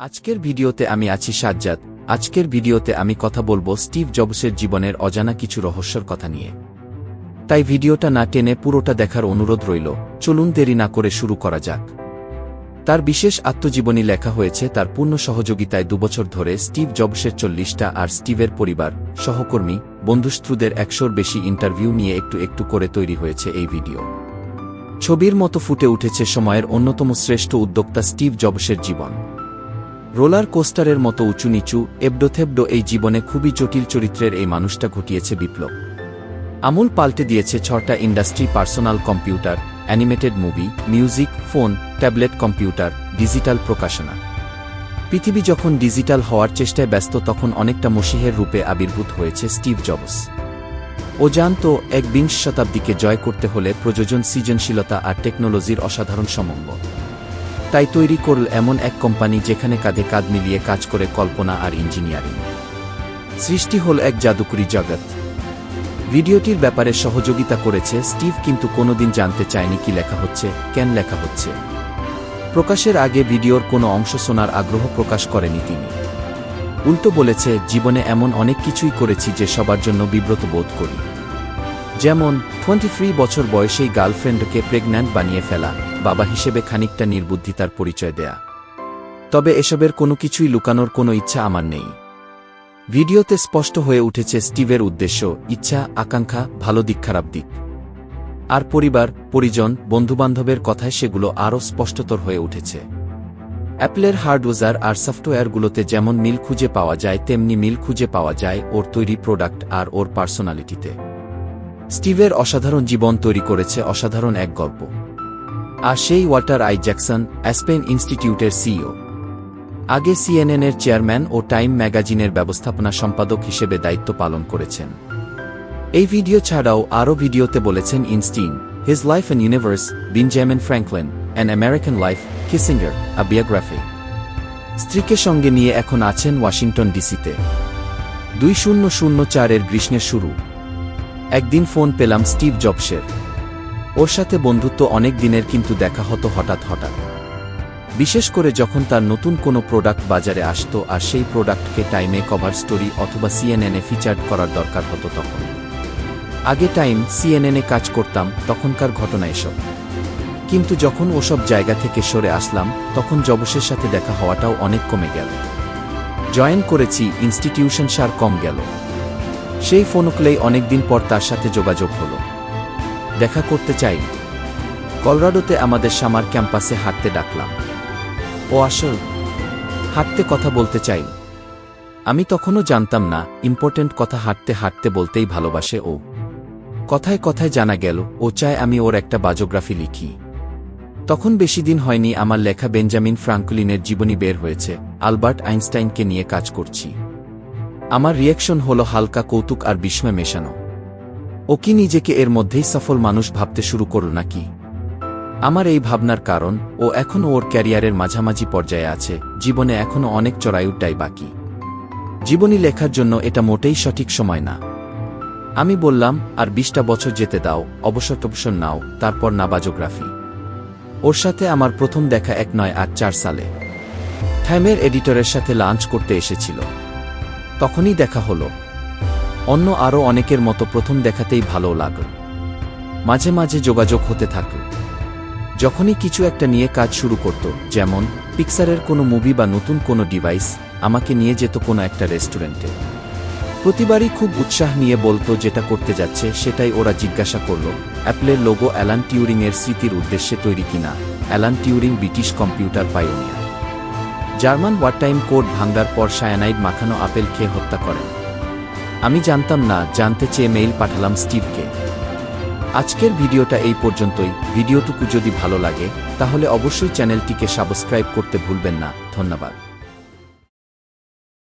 আজকের ভিডিওতে আমি আছি সাজ্জাদ। আজকের ভিডিওতে আমি কথা বলব স্টিভ জবসের জীবনের অজানা কিছু রহস্যর কথা নিয়ে। তাই ভিডিওটা না টেনে পুরোটা দেখার অনুরোধ রইল, চলুন দেরি না করে শুরু করা যাক। তার বিশেষ আত্মজীবনী লেখা হয়েছে তার পূর্ণ সহযোগিতায় দুবছর ধরে স্টিভ জবসের চল্লিশটা আর স্টিভের পরিবার, সহকর্মী, বন্ধুস্ত্রুদের একশোর বেশি ইন্টারভিউ নিয়ে একটু একটু করে তৈরি হয়েছে এই ভিডিও। ছবির মতো ফুটে উঠেছে সময়ের অন্যতম শ্রেষ্ঠ উদ্যোক্তা স্টিভ জবসের জীবন। রোলার কোস্টারের মতো উঁচু নিচু, এবডোথেবডো এই জীবনে খুবই জটিল চরিত্রের এই মানুষটা ঘটিয়েছে বিপ্লব। আমূল পাল্টে দিয়েছে ছটা industry personal computer, animated movie, music, phone, tablet computer, digital প্রকাশনা। পৃথিবী যখন ডিজিটাল হওয়ার চেষ্টায় ব্যস্ত, তখন অনেকটা মসিহের রূপে আবির্ভূত হয়েছে স্টিভ জবস। ও জানত এক বিংশ শতাব্দীকে জয় করতে হলে প্রযোজন সৃজনশীলতা আর টেকনোলজির অসাধারণ সমন্ব তাই তৈরি করল এমন এক কোম্পানি যেখানে কাঁধে কাঁধ মিলিয়ে কাজ করে কল্পনা আর ইঞ্জিনিয়ারিং। সৃষ্টি হল এক জাদুকরি জগৎ। ভিডিওটির ব্যাপারে সহযোগিতা করেছে স্টিভ, কিন্তু কোনোদিন জানতে চায়নি কি লেখা হচ্ছে, কেন লেখা হচ্ছে। প্রকাশের আগে ভিডিওর কোনো অংশ শোনার আগ্রহ প্রকাশ করেনি তিনি। উল্টো বলেছে, জীবনে এমন অনেক কিছুই করেছি যে সবার জন্য বিব্রত বোধ করি। যেমন টোয়েন্টি বছর বয়সেই গার্লফ্রেন্ডকে প্রেগন্যান্ট বানিয়ে ফেলা বাবা হিসেবে খানিকটা নির্বুদ্ধিতার পরিচয় দেয়া। তবে এসবের কোনো কিছুই লুকানোর কোনো ইচ্ছা আমার নেই। ভিডিওতে স্পষ্ট হয়ে উঠেছে স্টিভের উদ্দেশ্য, ইচ্ছা, আকাঙ্ক্ষা, ভালো দিক, খারাপ দিক। আর পরিবার, পরিজন, বন্ধুবান্ধবের কথায় সেগুলো আরও স্পষ্টতর হয়ে উঠেছে। অ্যাপলের হার্ডওয়্যার আর সফটওয়্যারগুলোতে যেমন মিল খুঁজে পাওয়া যায়, তেমনি মিল খুঁজে পাওয়া যায় ওর তৈরি প্রোডাক্ট আর ওর পার্সোনালিটিতে। স্টিভের অসাধারণ জীবন তৈরি করেছে অসাধারণ এক গল্প। আর সেই ওয়াটার আই জ্যাকসন, অ্যাসপেন ইনস্টিটিউটের সিইও। আগে সিএনএনের চেয়ারম্যান ও টাইম ম্যাগাজিনের ব্যবস্থাপনা সম্পাদক হিসেবে দায়িত্ব পালন করেছেন। এই ভিডিও ছাড়াও আরও ভিডিওতে বলেছেন Einstein his life and universe Benjamin Franklin an American life Kissinger a biography স্ত্রীকে সঙ্গে নিয়ে এখন আছেন ওয়াশিংটন ডিসিতে। দুই শূন্য শূন্য চারের গ্রীষ্মের শুরু। একদিন ফোন পেলাম স্টিভ জবসের। ওর সাথে বন্ধুত্ব অনেক দিনের কিন্তু দেখা হতো হঠাৎ হঠাৎ। বিশেষ করে যখন তার নতুন কোনো প্রোডাক্ট বাজারে আসত আর সেই প্রোডাক্টকে টাইমে কভার স্টোরি অথবা সিএনএনে ফিচার্ড করার দরকার হতো তখন। আগে টাইম সিএনএনে কাজ করতাম, তখনকার ঘটনা এসব। কিন্তু যখন ওসব জায়গা থেকে সরে আসলাম, তখন জবসের সাথে দেখা হওয়াটাও অনেক কমে গেল। জয়েন করেছি ইনস্টিটিউশন সার কম গেল। সেই ফোনকলেই অনেকদিন পর তার সাথে যোগাযোগ হলো। দেখা করতে চাই। কলরাডোতে আমাদের সামার ক্যাম্পাসে হাঁটতে ডাকলাম। ও আসল, হাঁটতে কথা বলতে চাই। আমি তখনও জানতাম না, ইম্পর্টেন্ট কথা হাঁটতে হাঁটতে বলতেই ভালোবাসে ও। কথায় কথায় জানা গেল, ও চায় আমি ওর একটা বায়োগ্রাফি লিখি। তখন বেশি দিন হয়নি আমার লেখা বেঞ্জামিন ফ্রাঙ্কলিনের জীবনী বের হয়েছে, আলবার্ট আইনস্টাইনকে নিয়ে কাজ করছি। আমার রিয়াকশন হল হালকা কৌতুক আর বিস্ময় মেশানো। ও কি নিজেকে এর মধ্যেই সফল মানুষ ভাবতে শুরু করল নাকি? আমার এই ভাবনার কারণ ও এখনও ওর ক্যারিয়ারের মাঝামাঝি পর্যায়ে আছে, জীবনে এখনও অনেক চড়াইউড্ডাই বাকি। জীবনী লেখার জন্য এটা মোটেই সঠিক সময় না। আমি বললাম, আর বিশটা বছর যেতে দাও, অবসর টবসর নাও, তারপর না বাজোগ্রাফি ওর সাথে আমার প্রথম দেখা এক নয় আট চার সালে। টাইমের এডিটরের সাথে লাঞ্চ করতে এসেছিল। তখনই দেখা হলো। অন্য আরও অনেকের মতো প্রথম দেখাতেই ভালো লাগল মাঝে মাঝে যোগাযোগ হতে থাকল যখনই কিছু একটা নিয়ে কাজ শুরু করত, যেমন পিক্সারের কোনো মুভি বা নতুন কোনো ডিভাইস আমাকে নিয়ে যেত কোনো একটা রেস্টুরেন্টে প্রতিবারই খুব উৎসাহ নিয়ে বলতো যেটা করতে যাচ্ছে, সেটাই ওরা জিজ্ঞাসা করল অ্যাপলের লোগো অ্যালান টিউরিংয়ের স্মৃতির উদ্দেশ্যে তৈরি কিনা? Alan Turing British computer pioneer German war time code ভাঙ্গার পর সায়ানাইড মাখানো আপেল খেয়ে হত্যা করেন। আমি জানতাম না, জানতে চেয়ে মেইল পাঠালাম স্টিভকে। আজকের ভিডিওটা এই পর্যন্তই। ভিডিওটুকু যদি ভালো লাগে, তাহলে অবশ্যই চ্যানেলটিকে সাবস্ক্রাইব করতে ভুলবেন না। ধন্যবাদ।